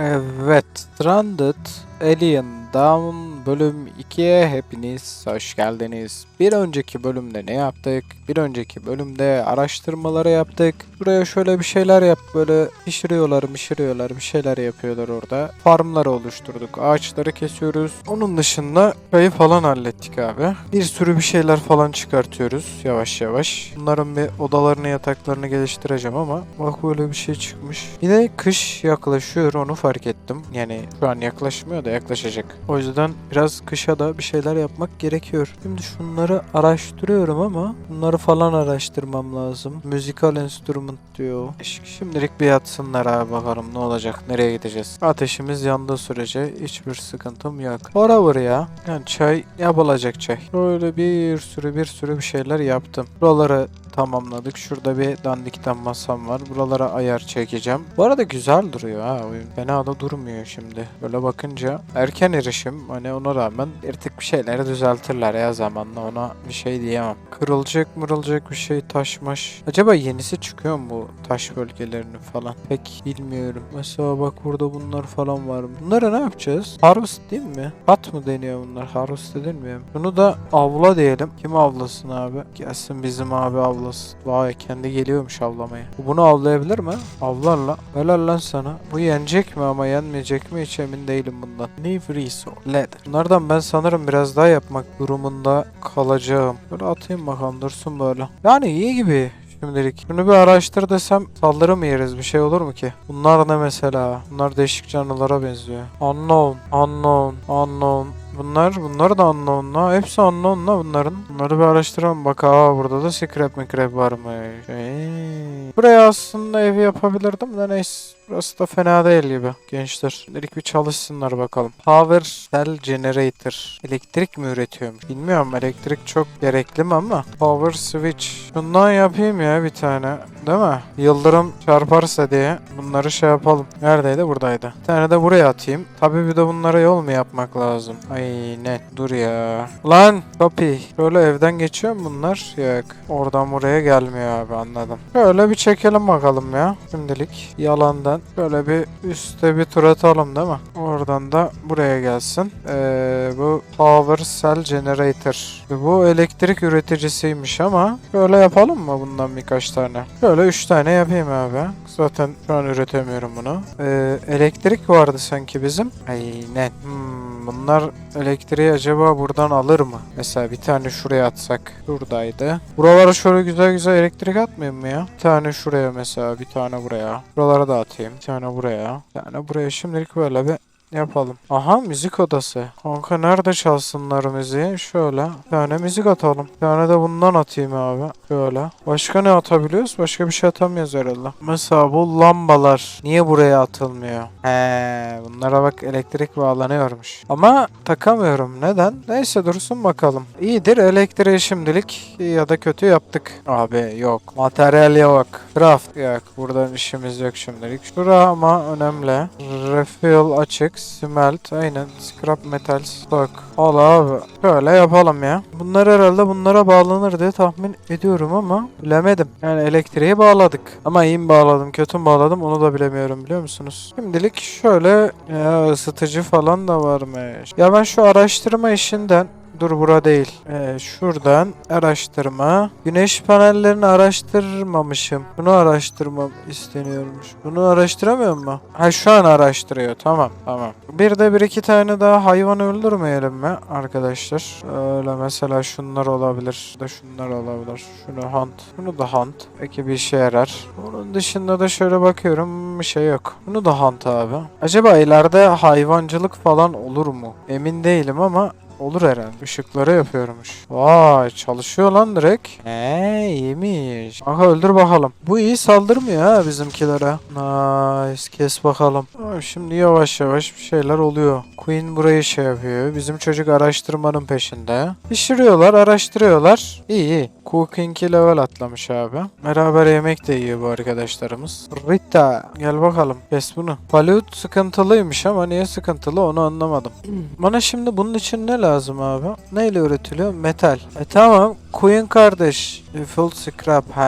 Evet, Stranded Alien Down bölüm 2'ye hepiniz hoş geldiniz. Bir önceki bölümde ne yaptık? Bir önceki bölümde araştırmaları yaptık. Buraya şöyle bir şeyler yap böyle pişiriyorlar, pişiriyorlar, bir şeyler yapıyorlar orada. Farmları oluşturduk, ağaçları kesiyoruz. Onun dışında kayı falan hallettik abi. Bir sürü bir şeyler falan çıkartıyoruz yavaş yavaş. Bunların bir odalarını, yataklarını geliştireceğim ama bak böyle bir şey çıkmış. Yine kış yaklaşıyor onu fark ettim. Yani şu an yaklaşmıyor da yaklaşacak. O yüzden biraz kışa da bir şeyler yapmak gerekiyor. Şimdi şunları araştırıyorum ama bunları falan araştırmam lazım. Müzikal enstrüman diyor. Şimdilik bir yatsınlar abi bakalım ne olacak, nereye gideceğiz. Ateşimiz yandığı sürece hiçbir sıkıntım yok. Forever ya. Yani çay yapılacak çay. Böyle bir sürü bir sürü bir şeyler yaptım. Buraları tamamladık. Şurada bir dandikten masam var. Buralara ayar çekeceğim. Bu arada güzel duruyor ha oyun. Fena da durmuyor şimdi. Böyle bakınca erken erişim hani ona rağmen bir tık bir şeyleri düzeltirler ya zamanla ona bir şey diyemem. Kırılacak mırılacak bir şey taşmaş. Acaba yenisi çıkıyor mu bu taş bölgelerini falan? Pek bilmiyorum. Mesela bak burada bunlar falan var? Bunları ne yapacağız? Harvest değil mi? At mı deniyor bunlar? Harvest edilmiyor mu? Bunu da avla diyelim. Kim avlasın abi? Gelsin bizim abi avlasın. Vay kendi geliyormuş avlamaya. Bu bunu avlayabilir mi? Avlarla. Helal lan sana. Bu yenecek mi ama yenmeyecek mi hiç emin değilim bundan. New resource. Leather. Bunlardan ben sanırım biraz daha yapmak durumunda kalacağım. Böyle atayım bakalım dursun böyle. Yani iyi gibi. Şimdilik. Şunu bir araştır desem saldırı mı yeriz? Bir şey olur mu ki? Bunlar ne mesela? Bunlar değişik canlılara benziyor. Unknown, unknown, unknown. Bunlar, bunlar da unknown la. Hepsi unknown la bunların. Bunları bir araştıralım. Bak aa burada da scrap scrap varmış. Hey. Buraya aslında ev yapabilirdim de neyse. Burası da fena değil gibi gençler. Şimdilik bir çalışsınlar bakalım. Power Cell Generator. Elektrik mi üretiyormuş? Bilmiyorum elektrik çok gerekli mi ama. Power Switch. Bundan yapayım ya bir tane. Değil mi? Yıldırım çarparsa diye bunları şey yapalım. Neredeydi? Buradaydı. Bir tane de buraya atayım. Tabii bir de bunlara yol mu yapmak lazım? Aynen. Dur ya. Lan Topi. Şöyle evden geçiyor mu bunlar? Yok. Oradan buraya gelmiyor abi anladım. Şöyle bir çekelim bakalım ya. Şimdilik yalandan. Böyle bir üstte bir tur atalım değil mi? Oradan da buraya gelsin. Ee, bu Power Cell Generator. Bu elektrik üreticisiymiş ama böyle yapalım mı bundan birkaç tane? Şöyle 3 tane yapayım abi. Zaten şu an üretemiyorum bunu. Ee, elektrik vardı sanki bizim. Aynen. Hmm, bunlar elektriği acaba buradan alır mı? Mesela bir tane şuraya atsak. Şuradaydı. Buralara şöyle güzel güzel elektrik atmayayım mı ya? Bir tane şuraya mesela. Bir tane buraya. Buralara da atayım. Bir tane buraya. Bir tane buraya. Şimdilik böyle bir Yapalım. Aha müzik odası. Kanka nerede çalsınlar müziği? Şöyle. Bir tane müzik atalım. Bir tane de bundan atayım abi. Şöyle. Başka ne atabiliyoruz? Başka bir şey atamıyoruz herhalde. Mesela bu lambalar. Niye buraya atılmıyor? He, bunlara bak elektrik bağlanıyormuş. Ama takamıyorum. Neden? Neyse dursun bakalım. İyidir. Elektriği şimdilik iyi ya da kötü yaptık. Abi yok. Materyal yok. Craft yok. Buradan işimiz yok şimdilik. Şura ama önemli. Refill açık. Smelt. Aynen. Scrap metal stock. Al abi. Şöyle yapalım ya. Bunlar herhalde bunlara bağlanır diye tahmin ediyorum ama bilemedim. Yani elektriği bağladık. Ama iyi mi bağladım kötü mü bağladım onu da bilemiyorum biliyor musunuz? Şimdilik şöyle ya ısıtıcı falan da varmış. Ya ben şu araştırma işinden Dur bura değil. Ee, şuradan araştırma. Güneş panellerini araştırmamışım. Bunu araştırmam isteniyormuş. Bunu araştıramıyor mu? Ha şu an araştırıyor. Tamam tamam. Bir de bir iki tane daha hayvan öldürmeyelim mi arkadaşlar? Öyle mesela şunlar olabilir. Da şunlar olabilir. Şunu hunt. Bunu da hunt. Belki bir işe yarar. Onun dışında da şöyle bakıyorum. Bir şey yok. Bunu da hunt abi. Acaba ileride hayvancılık falan olur mu? Emin değilim ama Olur herhalde. Işıkları yapıyormuş. Vay çalışıyor lan direkt. Eee iyiymiş. Aha öldür bakalım. Bu iyi saldırmıyor ha bizimkilere. Nice kes bakalım. Şimdi yavaş yavaş bir şeyler oluyor. Queen burayı şey yapıyor. Bizim çocuk araştırmanın peşinde. Pişiriyorlar araştırıyorlar. İyi iyi. Cooking'i level atlamış abi. Beraber yemek de yiyor bu arkadaşlarımız. Rita gel bakalım. Kes bunu. Palut sıkıntılıymış ama niye sıkıntılı onu anlamadım. Bana şimdi bunun için ne lazım? Lazım abi. Neyle üretiliyor? Metal. E tamam. Queen kardeş. E, Full scrap. He.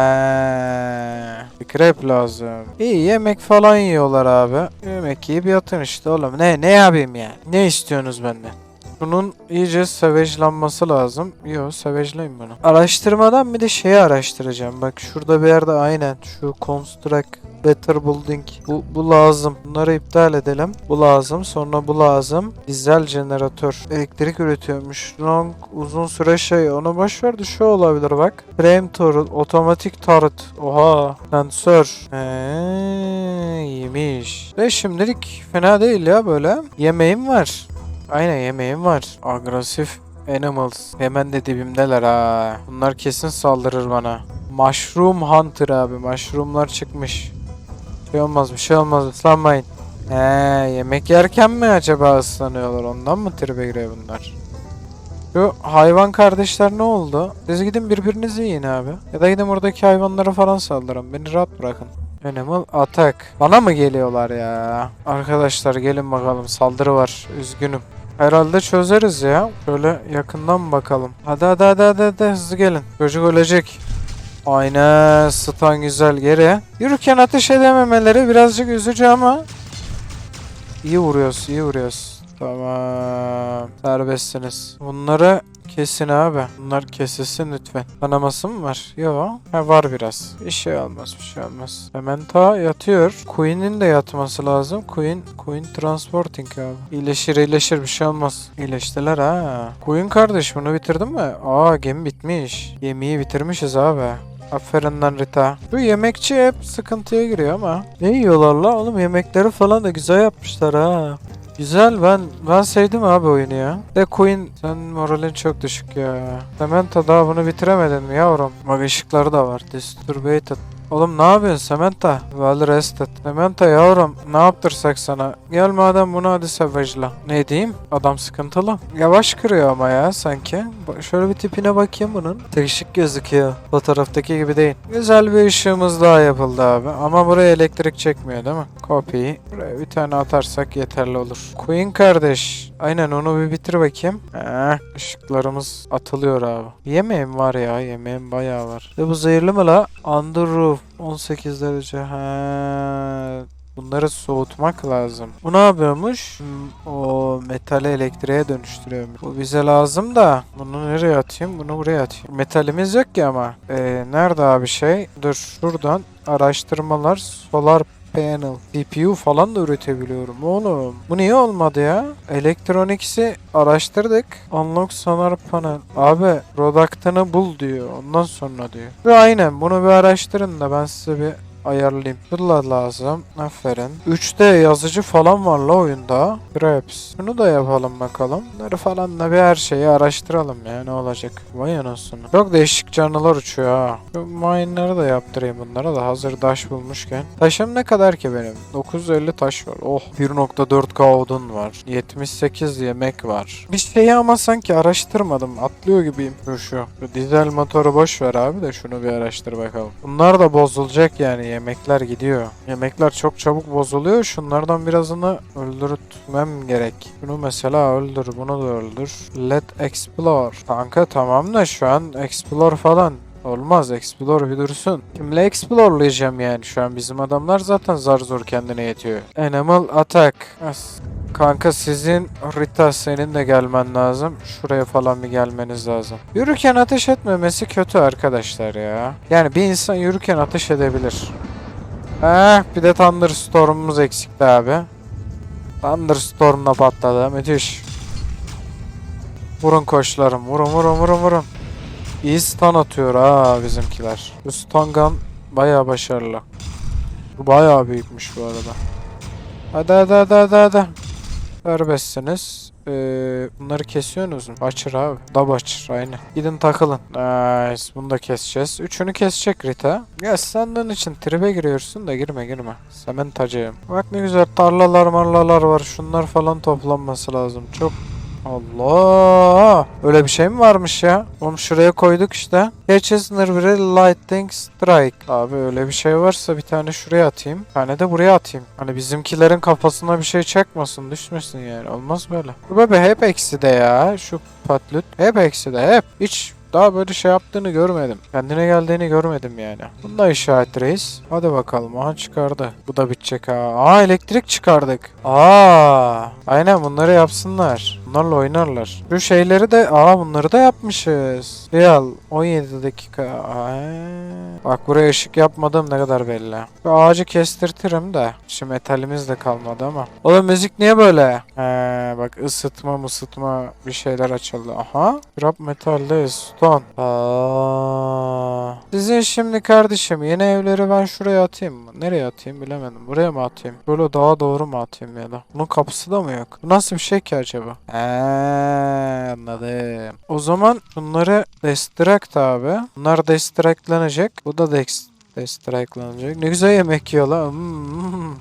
Scrap lazım. İyi yemek falan yiyorlar abi. Yemek yiyip yatın işte oğlum. Ne ne yapayım yani? Ne istiyorsunuz benden? Bunun iyice savajlanması lazım. Yo savajlayın bunu. Araştırmadan bir de şeyi araştıracağım. Bak şurada bir yerde aynen şu construct better building bu, bu lazım. Bunları iptal edelim. Bu lazım. Sonra bu lazım. Dizel jeneratör. Elektrik üretiyormuş. Long uzun süre şey. Ona boş ver de şu olabilir bak. Frame turret. Otomatik turret. Oha. Sensör. Eee iyiymiş. Ve şimdilik fena değil ya böyle. Yemeğim var. Aynen yemeğim var. Agresif animals. Hemen de dibimdeler ha. Bunlar kesin saldırır bana. Mushroom Hunter abi. Mushroomlar çıkmış. Şey olmaz bir şey olmaz ıslanmayın. He yemek yerken mi acaba ıslanıyorlar ondan mı tribe giriyor bunlar? Şu hayvan kardeşler ne oldu? Siz gidin birbirinizi yiyin abi. Ya da gidin oradaki hayvanlara falan saldırın. Beni rahat bırakın. Animal attack. Bana mı geliyorlar ya? Arkadaşlar gelin bakalım saldırı var. Üzgünüm. Herhalde çözeriz ya. Şöyle yakından bakalım. Hadi hadi hadi hadi, hadi. hızlı gelin. Çocuk ölecek. Aynen stan güzel geri. Yürürken ateş edememeleri birazcık üzücü ama iyi vuruyoruz iyi vuruyoruz. Tamam serbestsiniz. Bunları kesin abi. Bunlar kesilsin lütfen. Kanaması mı var? Yok. Ha var biraz. Bir şey olmaz bir şey olmaz. Mementa yatıyor. Queen'in de yatması lazım. Queen, Queen transporting abi. İyileşir iyileşir bir şey olmaz. İyileştiler ha. Queen kardeş bunu bitirdin mi? Aa gemi bitmiş. Gemiyi bitirmişiz abi. Aferin lan Rita. Bu yemekçi hep sıkıntıya giriyor ama. Ne yiyorlar la oğlum yemekleri falan da güzel yapmışlar ha. Güzel ben ben sevdim abi oyunu ya. De Queen sen moralin çok düşük ya. Samantha daha bunu bitiremedin mi yavrum? Bak ışıkları da var. Disturbated. Oğlum ne yapıyorsun Samantha? Well rested. Samantha yavrum ne yaptırsak sana? Gel madem bunu hadi savage'la. Ne diyeyim? Adam sıkıntılı. Yavaş kırıyor ama ya sanki. Bak, şöyle bir tipine bakayım bunun. Tekşik gözüküyor. Fotoğraftaki gibi değil. Güzel bir ışığımız daha yapıldı abi. Ama buraya elektrik çekmiyor değil mi? Copy. Buraya bir tane atarsak yeterli olur. Queen kardeş. Aynen onu bir bitir bakayım. Heh, ışıklarımız atılıyor abi. Yemeğim var ya. Yemeğim bayağı var. Ve bu zehirli mi la? Under roof. 18 derece. He. Bunları soğutmak lazım. Bu ne yapıyormuş? O metali elektriğe dönüştürüyormuş. Bu bize lazım da. Bunu nereye atayım? Bunu buraya atayım. Metalimiz yok ki ama. Ee, nerede abi şey? Dur şuradan araştırmalar solar panel. CPU falan da üretebiliyorum oğlum. Bu niye olmadı ya? Electronics'i araştırdık. Unlock solar panel. Abi product'ını bul diyor. Ondan sonra diyor. Ve aynen bunu bir araştırın da ben size bir ayarlayayım. Şurada lazım. Aferin. 3D yazıcı falan var la oyunda. Grabs. Bunu da yapalım bakalım. Bunları falan da bir her şeyi araştıralım ya ne olacak. Vay anasını. Çok değişik canlılar uçuyor ha. Şu mine'ları da yaptırayım bunlara da hazır taş bulmuşken. Taşım ne kadar ki benim? 950 taş var. Oh 1.4k odun var. 78 yemek var. Bir şeyi ama sanki araştırmadım. Atlıyor gibiyim. Şu şu. Şu dizel motoru boş ver abi de şunu bir araştır bakalım. Bunlar da bozulacak yani yemekler gidiyor. Yemekler çok çabuk bozuluyor. Şunlardan birazını öldürtmem gerek. Bunu mesela öldür, bunu da öldür. Let explore. Kanka tamam da şu an explore falan Olmaz explore bir dursun. Kimle explore'layacağım yani şu an bizim adamlar zaten zar zor kendine yetiyor. Animal attack. As- Kanka sizin Rita senin de gelmen lazım. Şuraya falan bir gelmeniz lazım. Yürürken ateş etmemesi kötü arkadaşlar ya. Yani bir insan yürürken ateş edebilir. Eh bir de Thunderstorm'umuz eksikti abi. Thunderstorm'la patladı. Müthiş. Vurun koçlarım. Vurun vurun vurun vurun. İyi stun atıyor ha bizimkiler. Bu stun gun bayağı başarılı. Bu bayağı büyükmüş bu arada. Hadi hadi hadi hadi hadi. Serbestsiniz. Ee, bunları kesiyorsunuz mu? Açır abi. Dab açır aynı. Gidin takılın. Nice. Bunu da keseceğiz. Üçünü kesecek Rita. Ya sandığın için tribe giriyorsun da girme girme. Sementacıyım. Bak ne güzel tarlalar marlalar var. Şunlar falan toplanması lazım. Çok Allah! Öyle bir şey mi varmış ya? Oğlum şuraya koyduk işte. Catches'ner bir lightning strike. Abi öyle bir şey varsa bir tane şuraya atayım. Bir tane de buraya atayım. Hani bizimkilerin kafasına bir şey çakmasın, düşmesin yani. Olmaz böyle. Bu bebe hep eksi de ya. Şu patlüt. Hep eksi de hep. Hiç daha böyle şey yaptığını görmedim. Kendine geldiğini görmedim yani. Bunu da işaret reis. Hadi bakalım. Aha çıkardı. Bu da bitecek ha. Aa elektrik çıkardık. Aa aynen bunları yapsınlar. Bunlarla oynarlar. Şu şeyleri de aa bunları da yapmışız. Real 17 dakika. Aa. Bak buraya ışık yapmadığım ne kadar belli. Şu ağacı kestirtirim de. Şimdi metalimiz de kalmadı ama. Oğlum müzik niye böyle? He bak ısıtma ısıtma bir şeyler açıldı. Aha. Drop metalde stone. Aa. Sizin şimdi kardeşim yeni evleri ben şuraya atayım mı? Nereye atayım bilemedim. Buraya mı atayım? Böyle daha doğru mu atayım ya da? Bunun kapısı da mı yok? Bu nasıl bir şey ki acaba? He anladım. O zaman bunları destruct abi. Bunlar destructlanacak. Bu da dex destructlanacak. Ne güzel yemek yiyor lan. Hmm.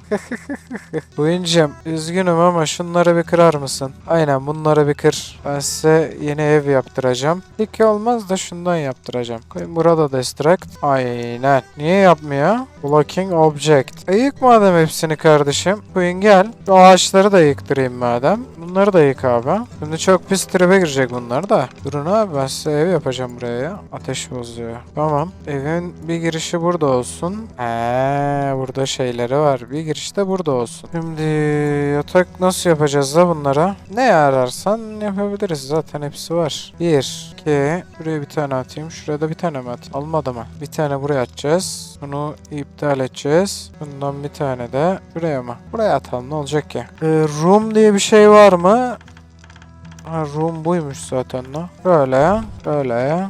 Oyuncum üzgünüm ama şunları bir kırar mısın? Aynen bunları bir kır. Ben size yeni ev yaptıracağım. İki olmaz da şundan yaptıracağım. Burada destruct. Aynen. Niye yapmıyor? Blocking object. E yık madem hepsini kardeşim. Koyun gel. Şu ağaçları da yıktırayım madem. Bunları da yık abi. Şimdi çok pis tribe girecek bunlar da. Durun abi ben size ev yapacağım buraya ya. Ateş bozuyor. Tamam. Evin bir girişi burada olsun. Eee burada şeyleri var. Bir giriş de burada olsun. Şimdi yatak nasıl yapacağız da bunlara? Ne ararsan yapabiliriz. Zaten hepsi var. Bir, iki, buraya bir tane atayım. Şuraya da bir tane mi atayım? Olmadı mı? Bir tane buraya atacağız. Bunu iptal edeceğiz. Bundan bir tane de buraya mı? Buraya atalım ne olacak ki? Ee, room diye bir şey var mı? Ha room buymuş zaten la. Böyle, böyle.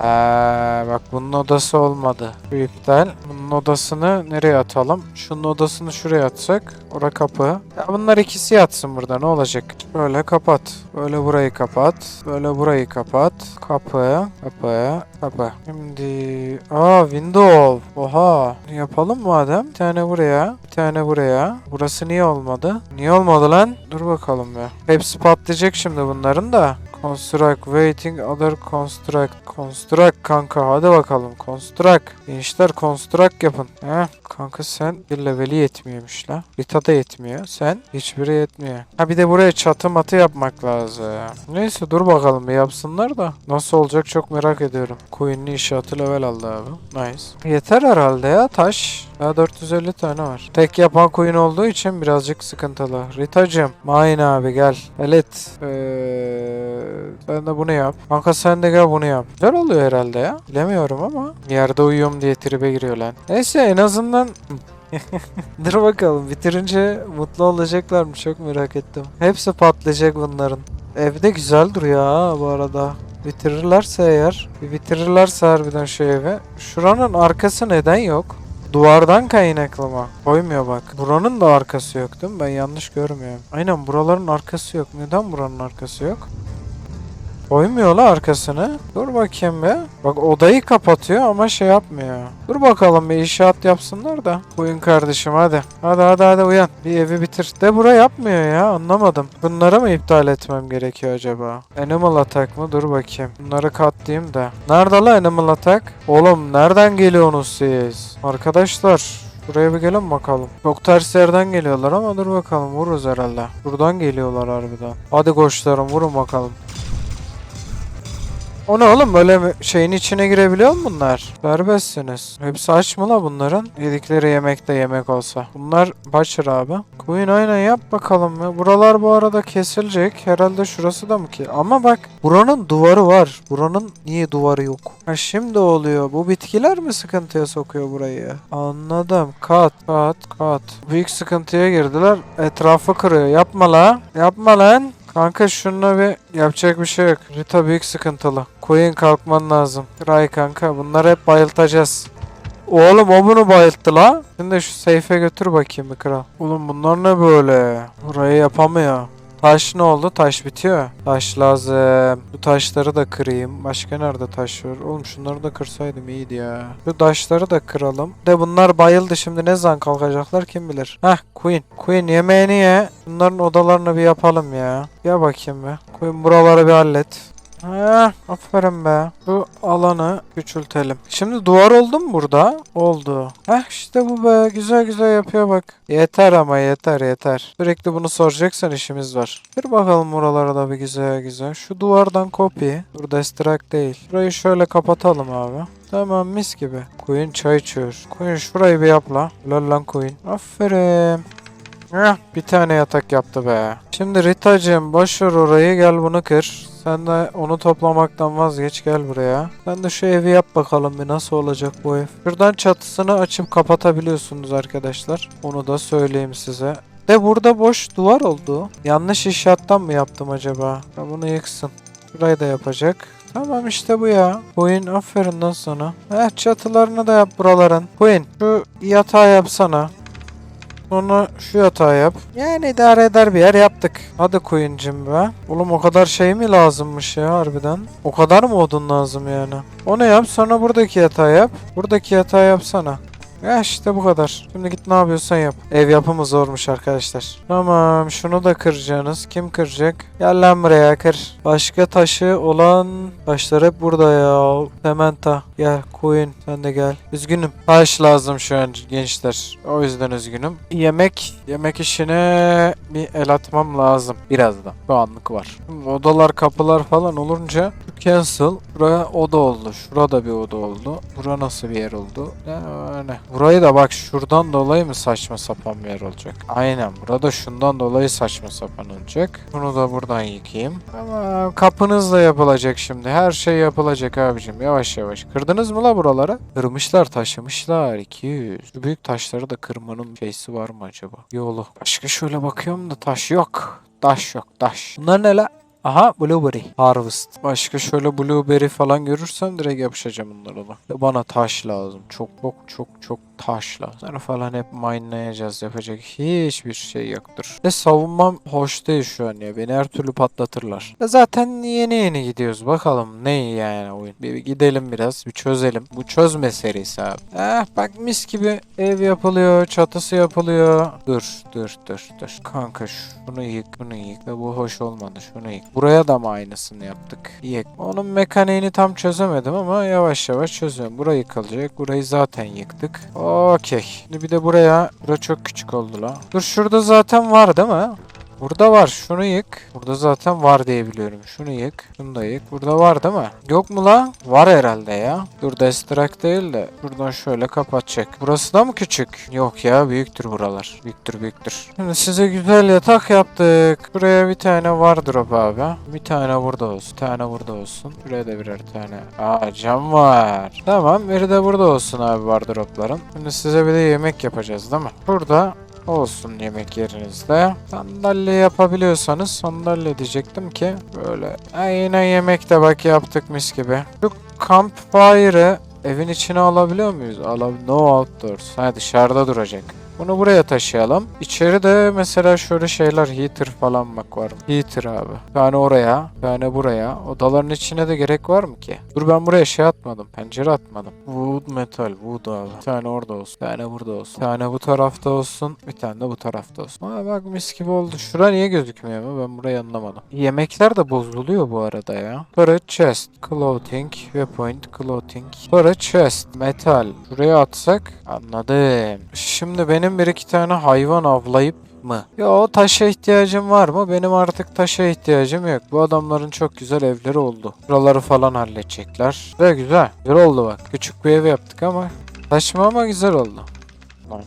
Aa, bak bunun odası olmadı. Bu iptal. Bunun odasını nereye atalım? Şunun odasını şuraya atsak. Ora kapı. Ya bunlar ikisi yatsın burada ne olacak? Böyle kapat. Böyle burayı kapat. Böyle burayı kapat. Kapı. Kapı. Kapı. Şimdi... Aa window. Oha. Yapalım madem. Bir tane buraya. Bir tane buraya. Burası niye olmadı? Niye olmadı lan? Dur bakalım ya. Hepsi patlayacak şimdi bunların da. Construct, waiting, other construct. Construct kanka hadi bakalım. Construct. Gençler construct yapın. Heh. Kanka sen bir leveli yetmiyormuş la. Rita da yetmiyor. Sen hiçbiri yetmiyor. Ha bir de buraya çatı matı yapmak lazım. Neyse dur bakalım bir yapsınlar da. Nasıl olacak çok merak ediyorum. Queen'li inşaatı level aldı abi. Nice. Yeter herhalde ya taş. Daha 450 tane var. Tek yapan koyun olduğu için birazcık sıkıntılı. Ritacım. Mine abi gel. Elit. Ee, sen de bunu yap. Kanka sen de gel bunu yap. Güzel oluyor herhalde ya. Bilemiyorum ama. Yerde uyuyorum diye tribe giriyor lan. Neyse en azından Dur bakalım bitirince mutlu olacaklar mı çok merak ettim. Hepsi patlayacak bunların. Evde güzel duruyor ha bu arada. Bitirirlerse eğer, bir bitirirlerse harbiden şu evi. Şuranın arkası neden yok? Duvardan kaynaklı mı? Koymuyor bak. Buranın da arkası yok değil mi? Ben yanlış görmüyorum. Aynen buraların arkası yok. Neden buranın arkası yok? Koymuyor la arkasını. Dur bakayım be. Bak odayı kapatıyor ama şey yapmıyor. Dur bakalım bir inşaat yapsınlar da. Uyun kardeşim hadi. Hadi hadi hadi uyan. Bir evi bitir. De bura yapmıyor ya anlamadım. Bunları mı iptal etmem gerekiyor acaba? Animal attack mı? Dur bakayım. Bunları katlayayım da. Nerede la animal attack? Oğlum nereden geliyorsunuz siz? Arkadaşlar Buraya bir gelin bakalım. Çok ters yerden geliyorlar ama dur bakalım vururuz herhalde. Buradan geliyorlar harbiden. Hadi koçlarım vurun bakalım. O ne oğlum böyle şeyin içine girebiliyor mu bunlar? Serbestsiniz. Hepsi aç mı la bunların? Yedikleri yemek de yemek olsa. Bunlar başır abi. Queen aynen yap bakalım ya. Buralar bu arada kesilecek. Herhalde şurası da mı ki? Ama bak buranın duvarı var. Buranın niye duvarı yok? Ha şimdi oluyor. Bu bitkiler mi sıkıntıya sokuyor burayı? Anladım. Kat kat kat. Büyük sıkıntıya girdiler. Etrafı kırıyor. Yapma la. Yapma lan. Kanka şununla bir yapacak bir şey yok. Rita büyük sıkıntılı. Queen kalkman lazım. Ray kanka bunları hep bayıltacağız. Oğlum o bunu bayılttı la. Şimdi şu seyfe götür bakayım bir kral. Oğlum bunlar ne böyle? Burayı yapamıyor. Taş ne oldu? Taş bitiyor. Taş lazım. Bu taşları da kırayım. Başka nerede taş var? Oğlum şunları da kırsaydım iyiydi ya. Şu taşları da kıralım. De bunlar bayıldı şimdi ne zaman kalkacaklar kim bilir. Heh Queen. Queen yemeğini ye. Bunların odalarını bir yapalım ya. Gel bakayım be. Queen buraları bir hallet. Ha, aferin be. Bu alanı küçültelim. Şimdi duvar oldu mu burada? Oldu. Heh işte bu be. Güzel güzel yapıyor bak. Yeter ama yeter yeter. Sürekli bunu soracaksan işimiz var. Bir bakalım buralara da bir güzel güzel. Şu duvardan copy. Dur destroy değil. Burayı şöyle kapatalım abi. Tamam mis gibi. Queen çay içiyor. Queen şurayı bir yap la. Lol lan Queen. Aferin. Heh, bir tane yatak yaptı be. Şimdi Ritacığım boş ver orayı gel bunu kır. Sen de onu toplamaktan vazgeç gel buraya. Sen de şu evi yap bakalım bir nasıl olacak bu ev. Şuradan çatısını açıp kapatabiliyorsunuz arkadaşlar. Onu da söyleyeyim size. De burada boş duvar oldu. Yanlış inşaattan mı yaptım acaba? Ya bunu yıksın. Burayı da yapacak. Tamam işte bu ya. Queen aferin lan sana. Eh çatılarını da yap buraların. Queen şu yatağı yapsana. Sonra şu yatağı yap. Yani idare eder bir yer yaptık. Hadi Queen'cim be. Oğlum o kadar şey mi lazımmış ya harbiden? O kadar mı odun lazım yani? Onu yap sonra buradaki yatağı yap. Buradaki yatağı yapsana. Ya işte bu kadar. Şimdi git ne yapıyorsan yap. Ev yapımı zormuş arkadaşlar. Tamam şunu da kıracaksınız. Kim kıracak? Gel lan buraya kır. Başka taşı olan taşlar hep burada ya. Sementa. Gel Queen sen de gel. Üzgünüm. Taş lazım şu an gençler. O yüzden üzgünüm. Yemek. Yemek işine bir el atmam lazım. Birazdan. Şu anlık var. Şimdi odalar kapılar falan olunca cancel. Buraya oda oldu. Şurada bir oda oldu. Bura nasıl bir yer oldu? Yani. Burayı da bak şuradan dolayı mı saçma sapan bir yer olacak? Aynen. Burada şundan dolayı saçma sapan olacak. Bunu da buradan yıkayayım. Ama kapınız da yapılacak şimdi. Her şey yapılacak abicim. Yavaş yavaş. Kırdınız mı la buraları? Kırmışlar taşımışlar. 200. Şu büyük taşları da kırmanın şeysi var mı acaba? Yolu. Başka şöyle bakıyorum da taş yok. Taş yok taş. Bunlar ne la? Aha blueberry harvest. Başka şöyle blueberry falan görürsem direkt yapışacağım bunlara da. Bana taş lazım. Çok çok çok çok taş lazım. Bunları falan hep minelayacağız. Yapacak hiçbir şey yoktur. Ve savunmam hoş değil şu an ya. Beni her türlü patlatırlar. Ve zaten yeni yeni gidiyoruz. Bakalım ne yani oyun. Bir gidelim biraz. Bir çözelim. Bu çözme serisi abi. Eh bak mis gibi ev yapılıyor. Çatısı yapılıyor. Dur dur dur dur. Kanka şunu yık. Bunu yık. Ve bu hoş olmadı. Şunu yık. Buraya da mı aynısını yaptık? Yık. Onun mekaniğini tam çözemedim ama yavaş yavaş çözüyorum. Burayı yıkılacak. Burayı zaten yıktık. Okey. Şimdi bir de buraya. Bura çok küçük oldu la. Dur şurada zaten var değil mi? Burada var. Şunu yık. Burada zaten var diye biliyorum. Şunu yık. Şunu da yık. Burada var değil mi? Yok mu la? Var herhalde ya. Dur Destrak değil de. Buradan şöyle kapatacak. Burası da mı küçük? Yok ya. Büyüktür buralar. Büyüktür büyüktür. Şimdi size güzel yatak yaptık. Buraya bir tane wardrobe abi. Bir tane burada olsun. Bir tane burada olsun. Buraya da birer tane. Aa cam var. Tamam. Biri de burada olsun abi wardrobe'ların. Şimdi size bir de yemek yapacağız değil mi? Burada olsun yemek yerinizde. Sandalye yapabiliyorsanız sandalye diyecektim ki böyle. Aynen yemek de bak yaptık mis gibi. Şu campfire'ı evin içine alabiliyor muyuz? Alab no outdoors. Ha dışarıda duracak. Bunu buraya taşıyalım. İçeride mesela şöyle şeyler heater falan bak var. Heater abi. Bir tane oraya, bir tane buraya. Odaların içine de gerek var mı ki? Dur ben buraya şey atmadım. Pencere atmadım. Wood metal, wood abi. Bir tane orada olsun. Bir tane burada olsun. Bir tane bu tarafta olsun. Bir tane de bu tarafta olsun. Aa bak mis gibi oldu. Şura niye gözükmüyor mu? Ben burayı anlamadım. Yemekler de bozuluyor bu arada ya. Sonra chest, clothing, weapon, clothing. Sonra chest, metal. Şuraya atsak anladım. Şimdi benim bir iki tane hayvan avlayıp mı? Yo taşa ihtiyacım var mı? Benim artık taşa ihtiyacım yok. Bu adamların çok güzel evleri oldu. Buraları falan halledecekler. Ve güzel. Güzel oldu bak. Küçük bir ev yaptık ama taşıma ama güzel oldu.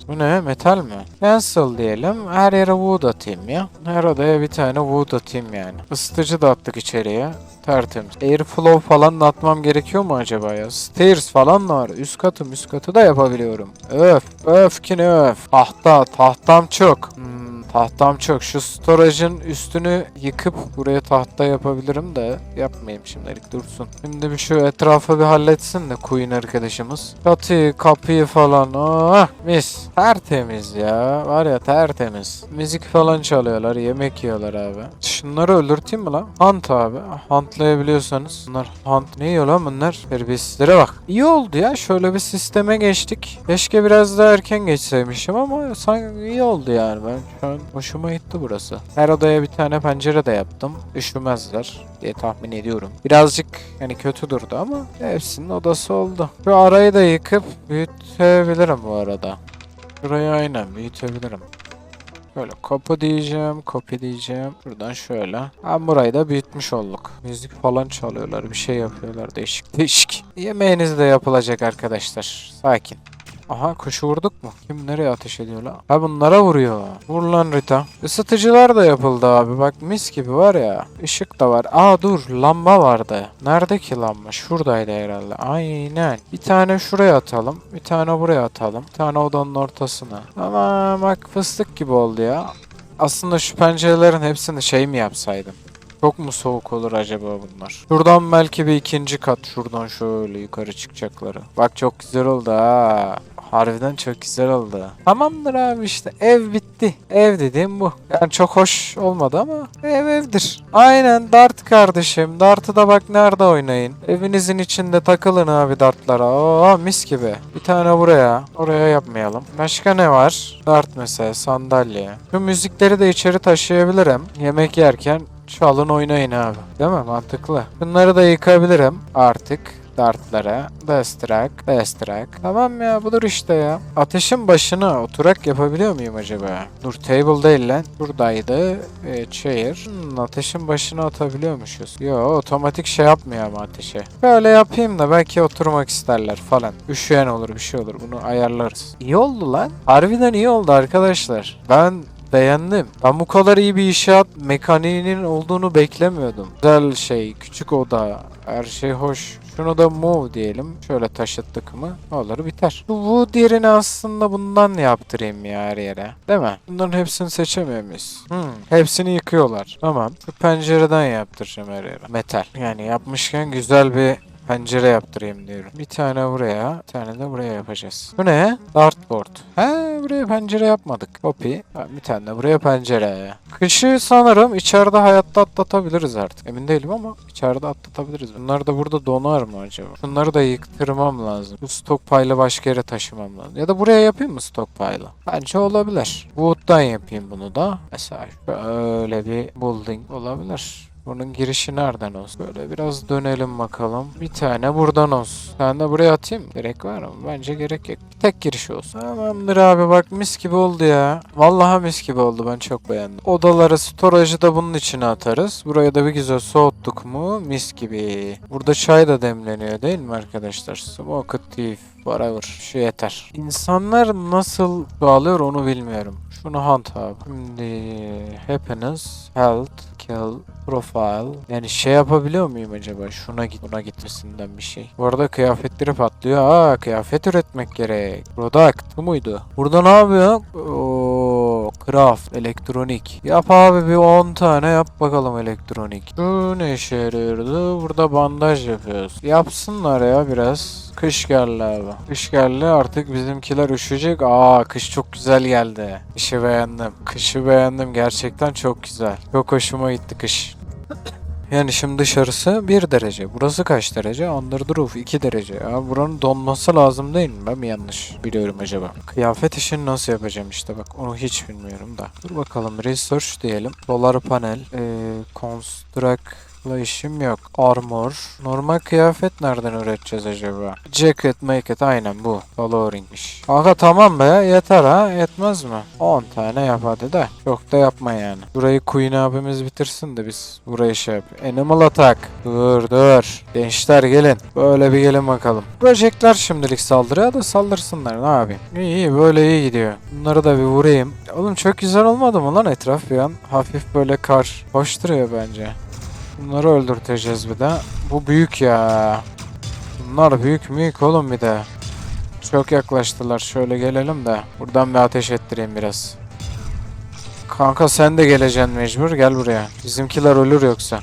Bu ne? Metal mi? Cancel diyelim. Her yere wood atayım ya. Her odaya bir tane wood atayım yani. Isıtıcı da attık içeriye. Tertemiz. Airflow falan da atmam gerekiyor mu acaba ya? Stairs falan var. Üst katım üst katı da yapabiliyorum. Öf. Öf ki ne öf. Tahta. Tahtam çok. Hmm, Tahtam çok. Şu storage'ın üstünü yıkıp buraya tahta yapabilirim de yapmayayım şimdilik dursun. Şimdi bir şu etrafı bir halletsin de Queen arkadaşımız. Çatıyı, kapıyı falan. Oh, mis. Tertemiz ya. Var ya tertemiz. Müzik falan çalıyorlar. Yemek yiyorlar abi. Şunları öldürteyim mi lan? Hunt abi. Huntlayabiliyorsanız. Bunlar hunt. Ne yiyor lan bunlar? Terbiyesizlere bak. İyi oldu ya. Şöyle bir sisteme geçtik. Keşke biraz daha erken geçseymişim ama sanki iyi oldu yani. Ben şu an hoşuma gitti burası. Her odaya bir tane pencere de yaptım. Üşümezler diye tahmin ediyorum. Birazcık yani kötü durdu ama hepsinin odası oldu. Şu arayı da yıkıp büyütebilirim bu arada. Şurayı aynen büyütebilirim. Böyle kapı diyeceğim, kopya diyeceğim. Buradan şöyle. Ha burayı da büyütmüş olduk. Müzik falan çalıyorlar, bir şey yapıyorlar değişik değişik. Yemeğiniz de yapılacak arkadaşlar. Sakin. Aha kuşu vurduk mu? Kim nereye ateş ediyor lan? Ha bunlara vuruyor. Vur lan Rita. Isıtıcılar da yapıldı abi. Bak mis gibi var ya. Işık da var. Aa dur lamba vardı. Nerede ki lamba? Şuradaydı herhalde. Aynen. Bir tane şuraya atalım. Bir tane buraya atalım. Bir tane odanın ortasına. Ama bak fıstık gibi oldu ya. Aslında şu pencerelerin hepsini şey mi yapsaydım? Çok mu soğuk olur acaba bunlar? Şuradan belki bir ikinci kat. Şuradan şöyle yukarı çıkacakları. Bak çok güzel oldu ha. Harbiden çok güzel oldu. Tamamdır abi işte ev bitti. Ev dediğim bu. Yani çok hoş olmadı ama ev evdir. Aynen dart kardeşim. Dart'ı da bak nerede oynayın. Evinizin içinde takılın abi dartlara. Oo mis gibi. Bir tane buraya. Oraya yapmayalım. Başka ne var? Dart mesela sandalye. Şu müzikleri de içeri taşıyabilirim. Yemek yerken Çalın oynayın abi. Değil mi? Mantıklı. Bunları da yıkabilirim artık. Dartlara. Destrak. Destrak. Tamam ya budur işte ya. Ateşin başına oturak yapabiliyor muyum acaba? Dur table değil lan. Buradaydı. E, chair. Hmm, ateşin başına atabiliyormuşuz. Yo otomatik şey yapmıyor ama ateşe. Böyle yapayım da belki oturmak isterler falan. Üşüyen olur bir şey olur. Bunu ayarlarız. İyi oldu lan. Harbiden iyi oldu arkadaşlar. Ben beğendim. Ben bu kadar iyi bir inşaat mekaniğinin olduğunu beklemiyordum. Güzel şey, küçük oda, her şey hoş. Şunu da move diyelim. Şöyle taşıttık mı olur biter. Bu wood yerine aslında bundan yaptırayım ya her yere. Değil mi? Bunların hepsini seçemiyor muyuz? Hmm. Hepsini yıkıyorlar. Tamam. Şu pencereden yaptıracağım her yere. Metal. Yani yapmışken güzel bir pencere yaptırayım diyorum. Bir tane buraya, bir tane de buraya yapacağız. Bu ne? Dartboard. He, buraya pencere yapmadık. Copy. Bir tane de buraya pencere. Kışı sanırım içeride hayatta atlatabiliriz artık. Emin değilim ama içeride atlatabiliriz. Bunlar da burada donar mı acaba? Şunları da yıktırmam lazım. Bu stockpile'ı başka yere taşımam lazım. Ya da buraya yapayım mı stockpile'ı? Bence olabilir. Wood'dan yapayım bunu da. Mesela şöyle bir building olabilir. Bunun girişi nereden olsun? Böyle biraz dönelim bakalım. Bir tane buradan olsun. Tane de buraya atayım. Gerek var mı? Bence gerek yok. Bir tek giriş olsun. Tamamdır abi bak mis gibi oldu ya. Vallahi mis gibi oldu ben çok beğendim. Odaları, storage'ı da bunun içine atarız. Buraya da bir güzel soğuttuk mu mis gibi. Burada çay da demleniyor değil mi arkadaşlar? Smoke thief. Whatever. Şu yeter. İnsanlar nasıl bağlıyor onu bilmiyorum. Şunu hunt abi. Şimdi happiness, health, kill, profile. Yani şey yapabiliyor muyum acaba? Şuna git, buna gitmesinden bir şey. Bu arada kıyafetleri patlıyor. Aa kıyafet üretmek gerek. Product. Bu muydu? Burada ne yapıyor? Oo, craft, elektronik. Yap abi bir 10 tane yap bakalım elektronik. Şu ne işe yarıyordu? Burada bandaj yapıyoruz. Yapsınlar ya biraz. Kış geldi abi. Kış geldi artık bizimkiler üşüyecek. Aa kış çok güzel geldi. Kışı beğendim. Kışı beğendim gerçekten çok güzel. Çok hoşuma gitti kış. Yani şimdi dışarısı 1 derece. Burası kaç derece? Under the roof 2 derece. Ya buranın donması lazım değil mi? Ben mi yanlış biliyorum acaba? Kıyafet işini nasıl yapacağım işte bak onu hiç bilmiyorum da. Dur bakalım research diyelim. Solar panel. Ee, construct La işim yok. Armor. Normal kıyafet nereden üreteceğiz acaba? Jacket, make it aynen bu. Coloring'miş. Kanka tamam be yeter ha yetmez mi? 10 tane yap hadi de. Çok da yapma yani. Burayı Queen abimiz bitirsin de biz burayı şey yap. Animal attack. Dur dur. Gençler gelin. Böyle bir gelin bakalım. Böcekler şimdilik saldırıyor da saldırsınlar ne yapayım. İyi iyi böyle iyi gidiyor. Bunları da bir vurayım. Oğlum çok güzel olmadı mı lan etraf bir an? Hafif böyle kar. Hoş duruyor bence. Bunları öldürteceğiz bir de. Bu büyük ya. Bunlar büyük büyük oğlum bir de. Çok yaklaştılar. Şöyle gelelim de. Buradan bir ateş ettireyim biraz. Kanka sen de geleceksin mecbur. Gel buraya. Bizimkiler ölür yoksa.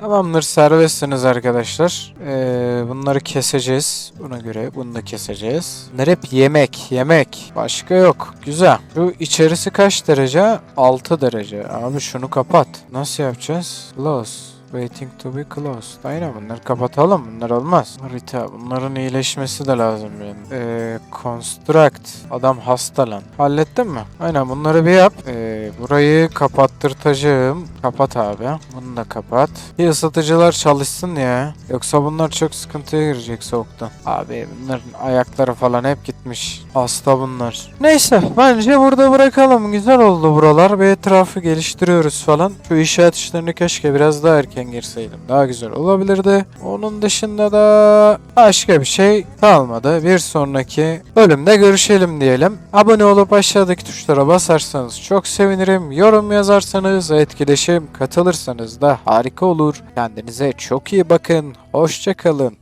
Tamamdır serbestsiniz arkadaşlar. Ee, bunları keseceğiz. Buna göre bunu da keseceğiz. Bunlar hep yemek. Yemek. Başka yok. Güzel. Şu içerisi kaç derece? 6 derece. Abi şunu kapat. Nasıl yapacağız? Close. Waiting to be closed. Aynen bunları kapatalım. Bunlar olmaz. Harita. Bunların iyileşmesi de lazım benim. Ee, construct. Adam hasta lan. Hallettin mi? Aynen bunları bir yap. Ee, burayı kapattırtacağım. Kapat abi. Bunu da kapat. Bir ısıtıcılar çalışsın ya. Yoksa bunlar çok sıkıntıya girecek soğuktan. Abi bunların ayakları falan hep gitmiş. Hasta bunlar. Neyse bence burada bırakalım. Güzel oldu buralar. Bir etrafı geliştiriyoruz falan. Şu inşaat işlerini keşke biraz daha erken girseydim. Daha güzel olabilirdi. Onun dışında da başka bir şey kalmadı. Bir sonraki bölümde görüşelim diyelim. Abone olup aşağıdaki tuşlara basarsanız çok sevinirim. Yorum yazarsanız, etkileşim katılırsanız da harika olur. Kendinize çok iyi bakın. Hoşçakalın.